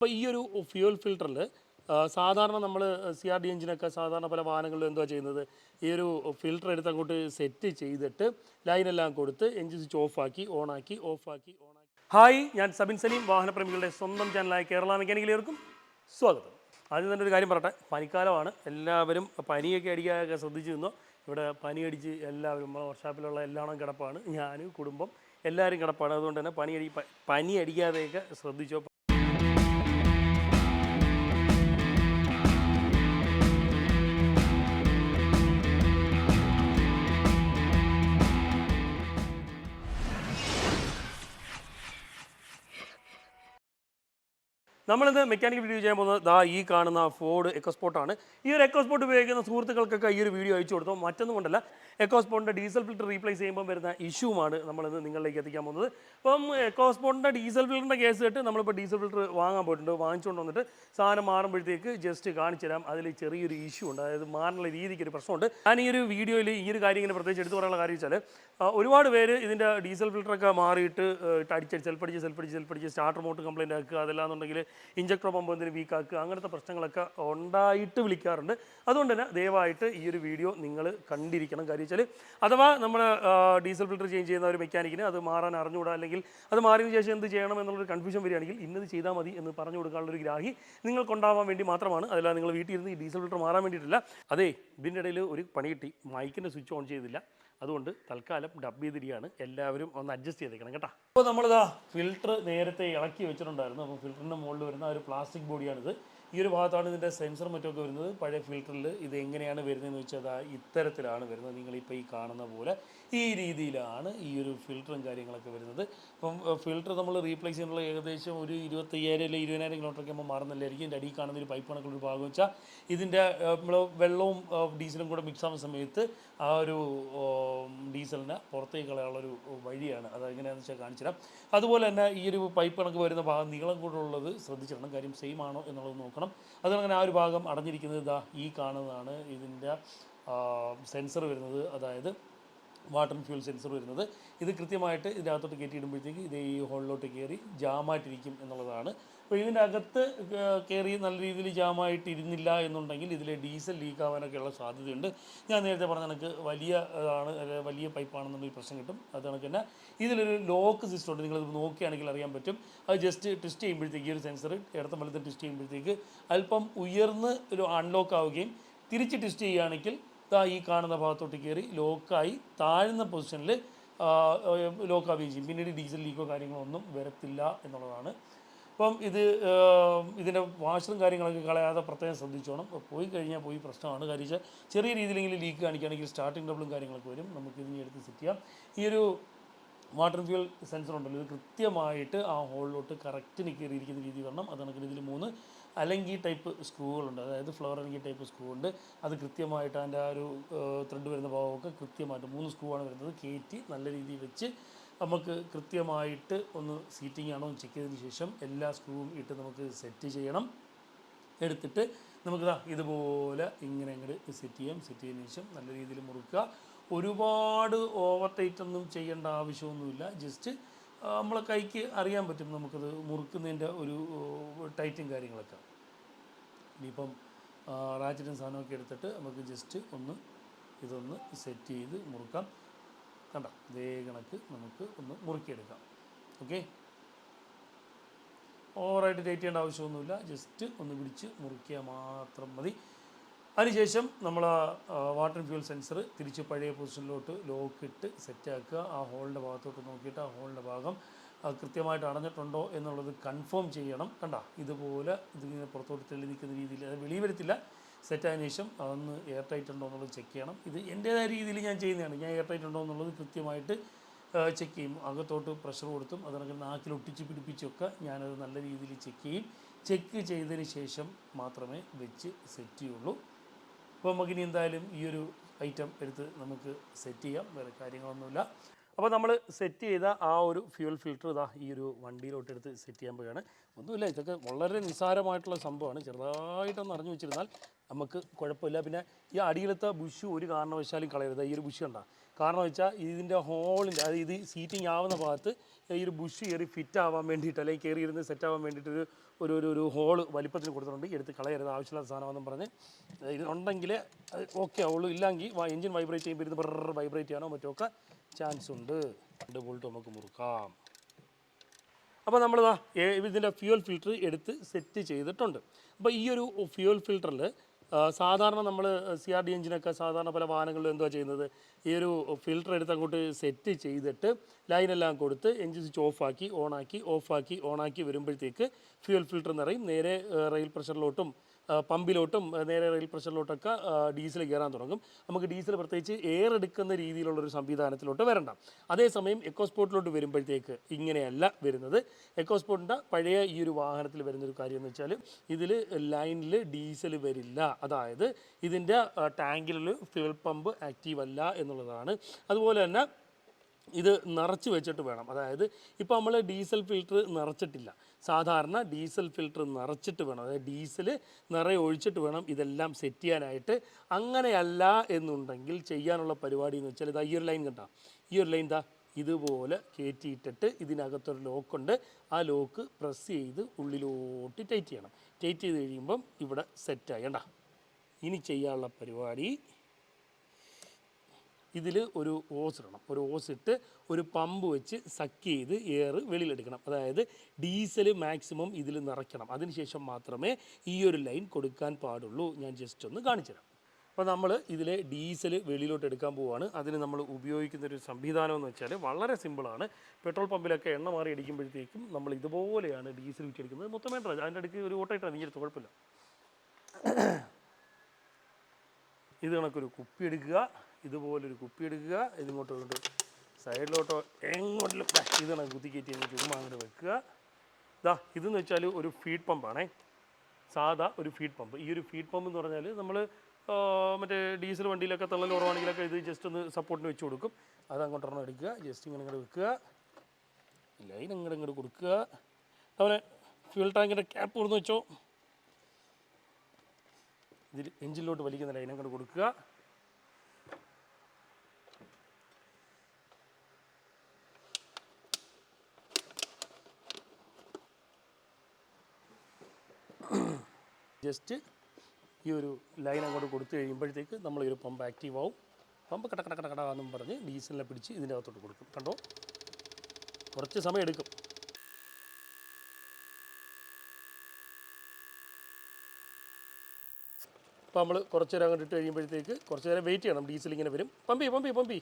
അപ്പോൾ ഈ ഒരു ഫ്യൂൽ ഫിൽറ്ററിൽ സാധാരണ നമ്മൾ സി ആർ ഡി എഞ്ചിനൊക്കെ സാധാരണ പല വാഹനങ്ങളിലും എന്തുവാ ചെയ്യുന്നത്? ഈ ഒരു ഫിൽറ്റർ എടുത്ത് അങ്ങോട്ട് സെറ്റ് ചെയ്തിട്ട് ലൈനെല്ലാം കൊടുത്ത് എഞ്ചിൻ സ്വിച്ച് ഓഫാക്കി ഓണാക്കി ഓഫാക്കി ഓണാക്കി ഹായ് ഞാൻ സബിൻ സലീം വാഹനപ്രേമികളുടെ സ്വന്തം ചാനലായ കേരള മെക്കാനിക്കലേർക്കും സ്വാഗതം. ആദ്യം തന്നെ ഒരു കാര്യം പറയട്ടെ പനിക്കാലമാണ്. എല്ലാവരും പനിയൊക്കെ അടിക്കാനൊക്കെ ശ്രദ്ധിച്ചു നിന്നോ ഇവിടെ പനി അടിച്ച് എല്ലാവരും നമ്മുടെ വർഷാപ്പിലുള്ള എല്ലാവരും കിടപ്പാണ്. ഞാൻ കുടുംബം എല്ലാവരും കിടപ്പാണ്. അതുകൊണ്ട് തന്നെ പനി അടി പനി അടിക്കാതെയൊക്കെ ശ്രദ്ധിച്ചോ നമ്മളിന്ന് മെക്കാനിക്കൽ വീഡിയോ ചെയ്യാൻ പോകുന്നത് ദാ ഈ കാണുന്ന ഫോർഡ് എക്കോസ്പോർട്ടാണ് ഈ ഒരു എക്കോസ്പോർട്ട് ഉപയോഗിക്കുന്ന സുഹൃത്തുക്കൾക്കൊക്കെ ഈ ഒരു വീഡിയോ അയച്ചു കൊടുത്തു? മറ്റൊന്നും കൊണ്ടല്ല. എക്കോസ്പോർട്ടിന്റെ ഡീസൽ ഫിൽറ്റർ റീപ്ലേസ് ചെയ്യുമ്പോൾ വരുന്ന ഇഷ്യൂമാണ് നമ്മളിന്ന് നിങ്ങളിലേക്ക് എത്തിക്കാൻ പോകുന്നത്. അപ്പം എക്കോസ്പോണിന്റെ ഡീസൽ ഫിൽറ്ററിന്റെ കേസ് കേട്ട് നമ്മളിപ്പോൾ ഡീസൽ ഫിൽറ്റർ വാങ്ങാൻ പോയിട്ടുണ്ട്. വാങ്ങിച്ചുകൊണ്ട് വന്നിട്ട് സാധനം മാറുമ്പോഴത്തേക്ക് ജസ്റ്റ് കാണിച്ചു തരാം. അതിൽ ചെറിയൊരു ഇഷ്യൂ ഉണ്ട്. അതായത് മാറുന്ന രീതിക്ക് ഒരു പ്രശ്നമുണ്ട്. ഞാൻ ഈ ഒരു വീഡിയോയിൽ ഈ ഒരു കാര്യം ഇങ്ങനെ പ്രത്യേകിച്ച് എടുത്തു പറയാനുള്ള കാര്യം വെച്ചാൽ ഒരുപാട് പേര് ഇതിന്റെ ഡീസൽ ഫിൽറ്ററൊക്കെ മാറിയിട്ട് അടിച്ച് സെൽഫടിച്ച് സെൽഫടിച്ച് സെൽഫടിച്ച് സ്റ്റാർട്ടർ മോട്ട് കംപ്ലൈന്റ് ആക്കുക അതല്ലാന്നുണ്ടെങ്കിൽ ഇഞ്ചക്ടർ പമ്പ് എന്തെങ്കിലും വീക്ക് ആക്കുക അങ്ങനത്തെ പ്രശ്നങ്ങളൊക്കെ ഉണ്ടായിട്ട് വിളിക്കാറുണ്ട്. അതുകൊണ്ട് തന്നെ ദയവായിട്ട് ഈ ഒരു വീഡിയോ നിങ്ങൾ കണ്ടിരിക്കണം. കാര്യം വെച്ചാൽ അഥവാ നമ്മൾ ഡീസൽ ഫിൽറ്റർ ചേഞ്ച് ചെയ്യുന്ന ഒരു മെക്കാനിക്കിന് അത് മാറാൻ അറിഞ്ഞുകൂടാ? അല്ലെങ്കിൽ അത് മാറിയതിന് ശേഷം എന്ത് ചെയ്യണം എന്നുള്ളൊരു കൺഫ്യൂഷൻ വരികയാണെങ്കിൽ ഇന്നത് ചെയ്താൽ മതി എന്ന് പറഞ്ഞു കൊടുക്കാനുള്ള ഒരു ഗ്രാഹി നിങ്ങൾക്കുണ്ടാവാൻ വേണ്ടി മാത്രമാണ്. അതല്ല നിങ്ങൾ വീട്ടിൽ ഇരുന്ന് ഈ ഡീസൽ ഫിൽറ്റർ മാറാൻ വേണ്ടിയിട്ടില്ല. അതേ ഇതിന്റെ ഇടയിൽ ഒരു പണി കിട്ടി. മൈക്കിന്റെ സ്വിച്ച് ഓൺ ചെയ്തില്ല. അതുകൊണ്ട് തൽക്കാലം ഡബ് ചെയ്തിരിക്കുകയാണ്. എല്ലാവരും ഒന്ന് അഡ്ജസ്റ്റ് ചെയ്തേക്കണം കേട്ടോ. അപ്പോൾ നമ്മളിതാ ഫിൽറ്റർ നേരത്തെ ഇളക്കി വെച്ചിട്ടുണ്ടായിരുന്നു. അപ്പോൾ ഫിൽറ്ററിന്റെ മുകളിൽ വരുന്ന ഒരു പ്ലാസ്റ്റിക് ബോഡിയാണിത് ഈ ഒരു ഭാഗത്താണ് ഇതിന്റെ സെൻസർ മറ്റൊക്കെ വരുന്നത്. പഴയ ഫിൽറ്ററിൽ ഇത് എങ്ങനെയാണ് വരുന്നതെന്ന് വെച്ചാൽ ഇത്തരത്തിലാണ് വരുന്നത്. നിങ്ങളിപ്പോൾ ഈ കാണുന്ന പോലെ ഈ രീതിയിലാണ് ഈ ഒരു ഫിൽറ്ററും കാര്യങ്ങളൊക്കെ വരുന്നത്. അപ്പം ഫിൽറ്റർ നമ്മൾ റീപ്ലേസ് ചെയ്യാനുള്ള ഏകദേശം ഒരു ഇരുപത്തയ്യായിരം അല്ലെങ്കിൽ ഇരുപതിനായിരം കിലോമീറ്ററൊക്കെ ആകുമ്പോൾ മാറുന്നില്ലായിരിക്കും ഇതിന്റെ അടിയിൽ കാണുന്ന ഒരു പൈപ്പ് കണക്കുള്ള ഒരു ഭാഗം വെച്ചാൽ ഇതിന്റെ നമ്മൾ വെള്ളവും ഡീസലും കൂടെ മിക്സ് ആവുന്ന സമയത്ത് ആ ഒരു ഡീസലിനെ പുറത്തേക്ക് കളയാനുള്ളൊരു വഴിയാണ്. അത് എങ്ങനെയാണെന്ന് വെച്ചാൽ കാണിച്ചു തരാം. അതുപോലെ തന്നെ ഈ ഒരു പൈപ്പ് കണക്ക് വരുന്ന ഭാഗം നീളം കൂടുതലുള്ളത് ശ്രദ്ധിച്ചിടണം. കാര്യം സെയിം ആണോ എന്നുള്ളത് നോക്കണം. അതുകൊണ്ട് ആ ഒരു ഭാഗം അടഞ്ഞിരിക്കുന്നത് ഇതാ ഈ കാണുന്നതാണ് ഇതിന്റെ സെൻസർ വരുന്നത്. അതായത് വാട്ടർ ഫ്യൂൽ സെൻസർ വരുന്നത്. ഇത് കൃത്യമായിട്ട് ഇതിനകത്തോട്ട് കയറ്റിയിടുമ്പോഴത്തേക്ക് ഇത് ഈ ഹോളിലോട്ട് കയറി ജാമായിട്ടിരിക്കും എന്നുള്ളതാണ്. അപ്പോൾ ഇതിന്റെ അകത്ത് കയറി നല്ല രീതിയിൽ ജാമായിട്ടിരുന്നില്ല എന്നുണ്ടെങ്കിൽ ഇതിലെ ഡീസൽ ലീക്ക് ആവാനൊക്കെയുള്ള സാധ്യതയുണ്ട്. ഞാൻ നേരത്തെ പറഞ്ഞ കണക്ക് വലിയ ഇതാണ് വലിയ പൈപ്പാണെന്നുണ്ടെങ്കിൽ പ്രശ്നം കിട്ടും. അത് കണക്ക് തന്നെ ഇതിലൊരു ലോക്ക് സിസ്റ്റം ഉണ്ട്. നിങ്ങളിത് നോക്കുകയാണെങ്കിൽ അറിയാൻ പറ്റും. അത് ജസ്റ്റ് ട്വിസ്റ്റ് ചെയ്യുമ്പോഴത്തേക്ക് ഒരു സെൻസർ ഇടത്ത വലത്ത് ട്വിസ്റ്റ് ചെയ്യുമ്പോഴത്തേക്ക് അല്പം ഉയർന്ന് ഒരു അൺലോക്ക് ആവുകയും തിരിച്ച് ട്വിസ്റ്റ് ചെയ്യുകയാണെങ്കിൽ ദാ ഈ കാണുന്ന ഭാഗത്തോട്ട് കയറി ലോക്കായി താഴ്ന്ന പൊസിഷനിൽ ലോക്കാവുകയും ചെയ്യും. പിന്നീട് ഡീസൽ ലീക്കോ കാര്യങ്ങളോ ഒന്നും വരത്തില്ല എന്നുള്ളതാണ്. അപ്പം ഇത് ഇതിന്റെ വാഷറും കാര്യങ്ങളൊക്കെ കളയാതെ പ്രത്യേകം ശ്രദ്ധിച്ചോണം. പോയി കഴിഞ്ഞാൽ പോയി പ്രശ്നമാണ്. കാര്യം ചെറിയ രീതിയിലെങ്കിലും ലീക്ക് കാണിക്കുകയാണെങ്കിൽ സ്റ്റാർട്ടിംഗ് ഡബിളും കാര്യങ്ങളൊക്കെ വരും. നമുക്ക് ഇതിനെ എടുത്ത് സെറ്റ് ചെയ്യാം. ഈ ഒരു വാട്ടർ ഫ്യൂൽ സെൻസർ ഉണ്ടല്ലോ ഇത് കൃത്യമായിട്ട് ആ ഹോളിലോട്ട് കറക്റ്റിന് കയറിയിരിക്കുന്ന രീതി വരണം. അത് കണക്കിന് ഇതിൽ മൂന്ന് അലങ്കി ടൈപ്പ് സ്ക്രൂകളുണ്ട്. അതായത് ഫ്ലവർ അലങ്കി ടൈപ്പ് സ്ക്രൂ ഉണ്ട് അത് കൃത്യമായിട്ട് അതിന്റെ ആ ഒരു ത്രെഡ് വരുന്ന ഭാഗമൊക്കെ കൃത്യമായിട്ട് മൂന്ന് സ്ക്രൂ ആണ് വരുന്നത്. കയറ്റി നല്ല രീതിയിൽ വെച്ച് നമുക്ക് കൃത്യമായിട്ട് ഒന്ന് സീറ്റിംഗ് ആണോ ചെക്ക് ചെയ്തതിന് ശേഷം എല്ലാ സ്ക്രൂവും ഇട്ട് നമുക്ക് സെറ്റ് ചെയ്യണം. എടുത്തിട്ട് നമുക്ക് ദാ ഇതുപോലെ ഇങ്ങനെ അങ്ങോട്ട് സെറ്റ് ചെയ്യാം. സെറ്റ് ചെയ്തതിന് ശേഷം നല്ല രീതിയിൽ മുറുക്കുക. ഒരുപാട് ഓവർ ടൈറ്റ് ഒന്നും ചെയ്യേണ്ട ആവശ്യമൊന്നുമില്ല. ജസ്റ്റ് നമ്മളെ കൈക്ക് അറിയാൻ പറ്റും നമുക്കത് മുറുക്കുന്നതിന്റെ ഒരു ടൈറ്റും കാര്യങ്ങളൊക്കെ. ഇനിയിപ്പം റാച്ചറ്റും സാധനമൊക്കെ എടുത്തിട്ട് നമുക്ക് ജസ്റ്റ് ഒന്ന് ഇതൊന്ന് സെറ്റ് ചെയ്ത് മുറുക്കാം. കണ്ട? ഇതേ കണക്ക് നമുക്ക് ഒന്ന് മുറുക്കിയെടുക്കാം. ഓക്കെ ഓവറായിട്ട് ടൈറ്റ് ചെയ്യേണ്ട ആവശ്യമൊന്നുമില്ല. ജസ്റ്റ് ഒന്ന് പിടിച്ച് മുറുക്കിയാൽ മാത്രം മതി. അതിനുശേഷം നമ്മൾ വാട്ടർ ഫ്യൂൽ സെൻസർ തിരിച്ച് പഴയ പൊസിഷനിലോട്ട് ലോക്ക് ഇട്ട് സെറ്റാക്കുക ആ ഹോളിന്റെ ഭാഗത്തോട്ട് നോക്കിയിട്ട് ആ ഹോളിന്റെ ഭാഗം കൃത്യമായിട്ട് അടഞ്ഞിട്ടുണ്ടോ എന്നുള്ളത് കൺഫേം ചെയ്യണം. കണ്ട? ഇതുപോലെ ഇതിങ്ങനെ പുറത്തോട്ട് തെളി നിൽക്കുന്ന രീതിയിൽ അത് വെളിയിൽ വരത്തില്ല സെറ്റായതിനു ശേഷം അതൊന്ന് എയർ ടൈറ്റ് ഉണ്ടോ എന്നുള്ളത് ചെക്ക് ചെയ്യണം. ഇത് എന്റേതായ രീതിയിൽ ഞാൻ ചെയ്യുന്നതാണ്. ഞാൻ എയർ ടൈറ്റ് ഉണ്ടോ എന്നുള്ളത് കൃത്യമായിട്ട് ചെക്ക് ചെയ്യും അകത്തോട്ട് പ്രഷർ കൊടുത്തും അതിനൊക്കെ നാക്കിൽ ഒട്ടിച്ച് പിടിപ്പിച്ചൊക്കെ ഞാനത് നല്ല രീതിയിൽ ചെക്ക് ചെയ്യും. ചെക്ക് ചെയ്തതിന് ശേഷം മാത്രമേ വെച്ച് സെറ്റ് ചെയ്യുള്ളൂ. അപ്പോൾ നമുക്കിനി എന്തായാലും ഈ ഒരു ഐറ്റം എടുത്ത് നമുക്ക് സെറ്റ് ചെയ്യാം. വേറെ കാര്യങ്ങളൊന്നുമില്ല. അപ്പോൾ നമ്മൾ സെറ്റ് ചെയ്ത ആ ഒരു ഫ്യൂൽ ഫിൽറ്റർ ഇതാ ഈ ഒരു വണ്ടിയിലോട്ട് എടുത്ത് സെറ്റ് ചെയ്യാൻ പോവുകയാണ്. ഒന്നുമില്ല ഇതൊക്കെ വളരെ നിസ്സാരമായിട്ടുള്ള സംഭവമാണ്. ചെറുതായിട്ടൊന്ന് അറിഞ്ഞു വെച്ചിരുന്നാൽ നമുക്ക് കുഴപ്പമില്ല. പിന്നെ ഈ അടിയിലത്തെ ബുഷ് ഒരു കാരണവശാലും കളയരുത്. ഈ ഒരു ബുഷ് കണ്ട. കാരണം വെച്ചാൽ ഇതിന്റെ ഹോളിന്റെ അതായത് ഇത് സീറ്റിംഗ് ആവുന്ന ഭാഗത്ത് ഈ ഒരു ബുഷ് കയറി ഫിറ്റ് ആവാൻ വേണ്ടിയിട്ട് അല്ലെങ്കിൽ കയറി ഇരുന്ന് സെറ്റ് ആവാൻ വേണ്ടിയിട്ട് ഒരു ഒരു ഒരു ഹോൾ വലിപ്പത്തിന് കൊടുത്തിട്ടുണ്ട്. എടുത്ത് കളയരുത്. ആവശ്യമില്ലാത്ത സാധനമാണെന്ന് പറഞ്ഞ്. ഇത് ഉണ്ടെങ്കിൽ ഓക്കെ ആവുള്ളൂ. ഇല്ലെങ്കിൽ എഞ്ചിൻ വൈബ്രേറ്റ് ചെയ്യുമ്പോൾ ഇരുന്ന് ബ്രർ വൈബ്രേറ്റ് ചെയ്യാനോ മറ്റോ ചാൻസ് ഉണ്ട്. രണ്ട് ബോൾട്ട് നമുക്ക് മുറുക്കാം. അപ്പോൾ നമ്മളിതാ ഇതിന്റെ ഫ്യൂൽ ഫിൽറ്റർ എടുത്ത് സെറ്റ് ചെയ്തിട്ടുണ്ട്. അപ്പോൾ ഈ ഒരു ഫ്യൂൽ ഫിൽറ്ററിൽ സാധാരണ നമ്മൾ സി ആർ ഡി എഞ്ചിനൊക്കെ സാധാരണ പല വാഹനങ്ങളിലും എന്തുവാ ചെയ്യുന്നത്? ഈ ഒരു ഫിൽറ്റർ എടുത്ത് അങ്ങോട്ട് സെറ്റ് ചെയ്തിട്ട് ലൈനെല്ലാം കൊടുത്ത് എഞ്ചിൻ സ്വിച്ച് ഓഫാക്കി ഓണാക്കി ഓഫാക്കി ഓണാക്കി വരുമ്പോഴത്തേക്ക് ഫ്യൂൽ ഫിൽറ്റർ നിറയും. നേരെ റെയിൽ പ്രഷറിലോട്ടും പമ്പിലോട്ടും നേരെ റെയിൽ പ്രഷറിലോട്ടൊക്കെ ഡീസൽ കയറാൻ തുടങ്ങും. നമുക്ക് ഡീസൽ പ്രത്യേകിച്ച് എയർ എടുക്കുന്ന രീതിയിലുള്ള ഒരു സംവിധാനത്തിലോട്ട് വരണ്ട. അതേസമയം എക്കോസ്പോർട്ടിലോട്ട് വരുമ്പോഴത്തേക്ക് ഇങ്ങനെയല്ല വരുന്നത്. എക്കോസ്പോർട്ടിന്റെ പഴയ ഈ ഒരു വാഹനത്തിൽ വരുന്നൊരു കാര്യം എന്ന് വെച്ചാൽ ഇതിൽ ലൈനിൽ ഡീസൽ വരില്ല. അതായത് ഇതിന്റെ ടാങ്കിൽ ഫ്യൂൽ പമ്പ് ആക്റ്റീവ് അല്ല എന്നുള്ളതാണ്. അതുപോലെ തന്നെ ഇത് നിറച്ച് വെച്ചിട്ട് വേണം. അതായത് ഇപ്പോൾ നമ്മൾ ഡീസൽ ഫിൽറ്റർ നിറച്ചിട്ടില്ല. സാധാരണ ഡീസൽ ഫിൽറ്റർ നിറച്ചിട്ട് വേണം. അതായത് ഡീസൽ നിറയെ ഒഴിച്ചിട്ട് വേണം ഇതെല്ലാം സെറ്റ് ചെയ്യാനായിട്ട്. അങ്ങനെയല്ല എന്നുണ്ടെങ്കിൽ ചെയ്യാനുള്ള പരിപാടി എന്ന് വെച്ചാൽ ഇതാ ഈ ഒരു ലൈൻ കണ്ട. ഈ ഒരു ലൈൻ ഇതാ ഇതുപോലെ കയറ്റിയിട്ടിട്ട് ഇതിനകത്തൊരു ലോക്കുണ്ട്. ആ ലോക്ക് പ്രസ് ചെയ്ത് ഉള്ളിലോട്ട് ടൈറ്റ് ചെയ്യണം. ടൈറ്റ് ചെയ്ത് കഴിയുമ്പം ഇവിടെ സെറ്റ് ആയി ഇനി ചെയ്യാനുള്ള പരിപാടി. ഇതിൽ ഒരു ഓസ് ഇടണം. ഒരു ഓസ് ഇട്ട് ഒരു പമ്പ് വെച്ച് സക്ക് ചെയ്ത് എയർ വെളിയിലെടുക്കണം. അതായത് ഡീസൽ മാക്സിമം ഇതിൽ നിറയ്ക്കണം. അതിനുശേഷം മാത്രമേ ഈ ഒരു ലൈൻ കൊടുക്കാൻ പാടുള്ളൂ. ഞാൻ ജസ്റ്റ് ഒന്ന് കാണിച്ചു തരാം. അപ്പോൾ നമ്മൾ ഇതിലെ ഡീസൽ വെളിയിലോട്ട് എടുക്കാൻ പോവുകയാണ് അതിന് നമ്മൾ ഉപയോഗിക്കുന്ന ഒരു സംവിധാനം എന്ന് വെച്ചാൽ വളരെ സിമ്പിളാണ് പെട്രോൾ പമ്പിലൊക്കെ എണ്ണ മാറി അടിക്കുമ്പോഴത്തേക്കും നമ്മൾ ഇതുപോലെയാണ് ഡീസൽ വിറ്റെടുക്കുന്നത് മൊത്തം വേണ്ട അതിന്റെ അടുക്ക് ഒരു ഓട്ടമായിട്ടാണ് നീ എടുത്ത്? കുഴപ്പമില്ല. ഇത് കണക്കൊരു കുപ്പി എടുക്കുക ഇതുപോലൊരു കുപ്പി എടുക്കുക ഇതിങ്ങോട്ടോ കൊണ്ട് സൈഡിലോട്ടോ എങ്ങോട്ടും ഇത് കണക്ക് കുത്തി കയറ്റി അങ്ങ് ചുമ്മാ അങ്ങോട്ട് വെക്കുക. ഇതാ ഇതെന്ന് വെച്ചാൽ ഒരു ഫീഡ് പമ്പാണേ സാധാ ഒരു ഫീഡ് പമ്പ് ഈ ഒരു ഫീഡ് പമ്പ് എന്ന് പറഞ്ഞാൽ നമ്മൾ മറ്റേ ഡീസൽ വണ്ടിയിലൊക്കെ തള്ളൽ കുറവാണെങ്കിലൊക്കെ ഇത് ജസ്റ്റ് ഒന്ന് സപ്പോർട്ടിന് വെച്ച് കൊടുക്കും. അത് അങ്ങോട്ടൊരെണ്ണം എടുക്കുക. ജസ്റ്റ് ഇങ്ങനെ ഇങ്ങോട്ട് വെക്കുക. ലൈൻ ഇങ്ങോട്ട് ഇങ്ങോട്ട് കൊടുക്കുക. അവനെ ഫ്യൂൽ ടാങ്കിന്റെ ക്യാപ്പ് കൊടുന്ന് വെച്ചോ. ഇതിൽ എഞ്ചിനിലോട്ട് വലിക്കുന്ന ലൈനും അങ്ങോട്ട് കൊടുക്കുക. ജസ്റ്റ് ഈ ഒരു ലൈൻ അങ്ങോട്ട് കൊടുത്തു കഴിയുമ്പോഴത്തേക്ക് നമ്മൾ ഈ ഒരു പമ്പ് ആക്റ്റീവ് ആവും. പമ്പ് കട കട കട കട എന്നും പറഞ്ഞ് ഡീസലിനെ പിടിച്ച് ഇതിന്റെ അകത്തോട്ട് കൊടുക്കും. കണ്ടോ? കുറച്ച് സമയം എടുക്കും. അപ്പോൾ നമ്മൾ കുറച്ച് നേരം അങ്ങോട്ട് ഇട്ട് കഴിയുമ്പോഴത്തേക്ക് കുറച്ച് നേരം വെയിറ്റ് ചെയ്യണം. ഡീസൽ ഇങ്ങനെ വരും. പമ്പി പമ്പി പമ്പി.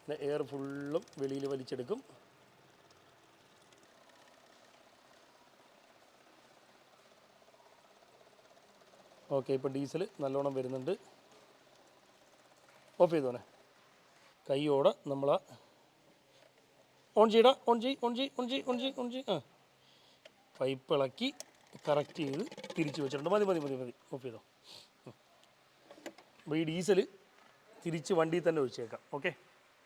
പിന്നെ എയർ ഫുള്ളും വെളിയിൽ വലിച്ചെടുക്കും. ഓക്കെ ഇപ്പോൾ ഡീസൽ നല്ലോണം വരുന്നുണ്ട്. ഓഫ് ചെയ്തോനെ കൈയോടെ നമ്മൾ ഓൺ ചെയ്യടാ ഓൺ ചെയ് ഓൺ ചെയ് ഓൺ ചെയ് ഓൺ ചെയ് ഓൺ ചെയ് ആ. പൈപ്പ് ഇളക്കി കറക്റ്റ് ചെയ്ത് തിരിച്ച് വെച്ചിട്ടുണ്ട്. മതി മതി മതി മതി. ഓഫ് ചെയ്തോ? അപ്പോൾ ഈ ഡീസൽ തിരിച്ച് വണ്ടിയിൽ തന്നെ ഒഴിച്ചേക്കാം. ഓക്കെ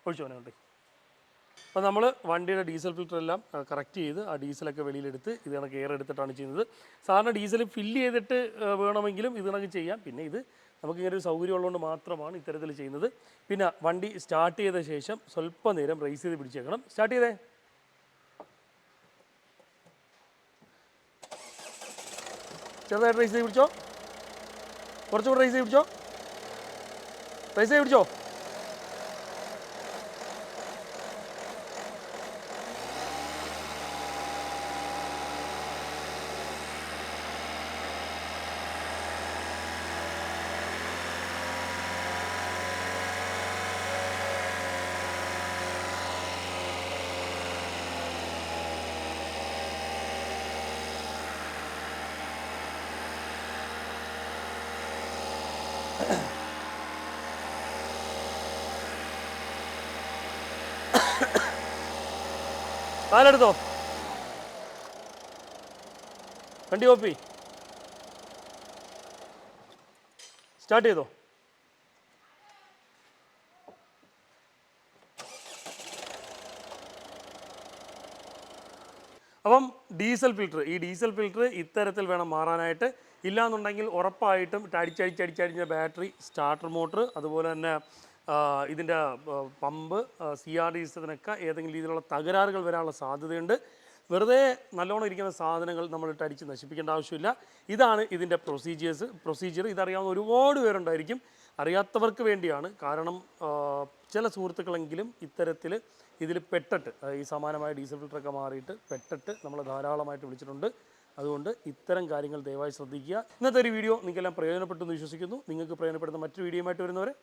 ഒഴിച്ചോനെ ഉണ്ട് അപ്പോൾ നമ്മൾ വണ്ടിയുടെ ഡീസൽ ഫിൽറ്റർ എല്ലാം കറക്റ്റ് ചെയ്ത് ആ ഡീസലൊക്കെ വെളിയിലെടുത്ത് ഇത് കണക്ക് എയർ എടുത്തിട്ടാണ് ചെയ്യുന്നത്. സാധാരണ ഡീസൽ ഫില്ല് ചെയ്തിട്ട് വേണമെങ്കിലും ഇത് കണക്ക് ചെയ്യാം. പിന്നെ ഇത് നമുക്ക് ഇങ്ങനെ ഒരു സൗകര്യം ഉള്ളതുകൊണ്ട് മാത്രമാണ് ഇത്തരത്തിൽ ചെയ്യുന്നത്. പിന്നെ വണ്ടി സ്റ്റാർട്ട് ചെയ്ത ശേഷം സ്വല്പം നേരം റേസ് ചെയ്ത് പിടിച്ചേക്കണം. സ്റ്റാർട്ട് ചെയ്തേ. ചെറുതായിട്ട് റേസ് ചെയ്ത് പിടിച്ചോ? കുറച്ചുകൂടെ റേസ് ചെയ്ത് പിടിച്ചോ? ചെയ്ത് പിടിച്ചോ കാലെടുത്തോ. വണ്ടി കോപ്പി സ്റ്റാർട്ട് ചെയ്തോ. അപ്പം ഡീസൽ ഫിൽറ്റർ ഈ ഡീസൽ ഫിൽറ്റർ ഇത്തരത്തിൽ വേണം മാറാനായിട്ട്. ഇല്ലാന്നുണ്ടെങ്കിൽ ഉറപ്പായിട്ടും അടിച്ചടിച്ചടിച്ചടിച്ച ബാറ്ററി സ്റ്റാർട്ടർ മോട്ടർ അതുപോലെ തന്നെ ഇതിന്റെ പമ്പ് സി ആർ ഡി സിസ്റ്റത്തിനൊക്കെ ഏതെങ്കിലും രീതിയിലുള്ള തകരാറുകൾ വരാനുള്ള സാധ്യതയുണ്ട്. വെറുതെ നല്ലോണം ഇരിക്കുന്ന സാധനങ്ങൾ നമ്മളിട്ട് അടിച്ച് നശിപ്പിക്കേണ്ട ആവശ്യമില്ല. ഇതാണ് ഇതിന്റെ പ്രൊസീജിയേഴ്സ് പ്രൊസീജിയർ ഇതറിയാവുന്ന ഒരുപാട് പേരുണ്ടായിരിക്കും. അറിയാത്തവർക്ക് വേണ്ടിയാണ്. കാരണം ചില സുഹൃത്തുക്കളെങ്കിലും ഇത്തരത്തിൽ ഇതിൽ പെട്ടിട്ട് ഈ സമാനമായ ഡീസൽ ഫിൽറ്ററൊക്കെ മാറിയിട്ട് പെട്ടിട്ട് നമ്മൾ ധാരാളമായിട്ട് വിളിച്ചിട്ടുണ്ട്. അതുകൊണ്ട് ഇത്തരം കാര്യങ്ങൾ ദയവായി ശ്രദ്ധിക്കുക. ഇന്നത്തെ ഒരു വീഡിയോ നിങ്ങൾക്കെല്ലാം പ്രയോജനപ്പെട്ടു എന്ന് വിശ്വസിക്കുന്നു. നിങ്ങൾക്ക് പ്രയോജനപ്പെടുന്ന മറ്റൊരു വീഡിയോയുമായിട്ട് വരുന്നവരെ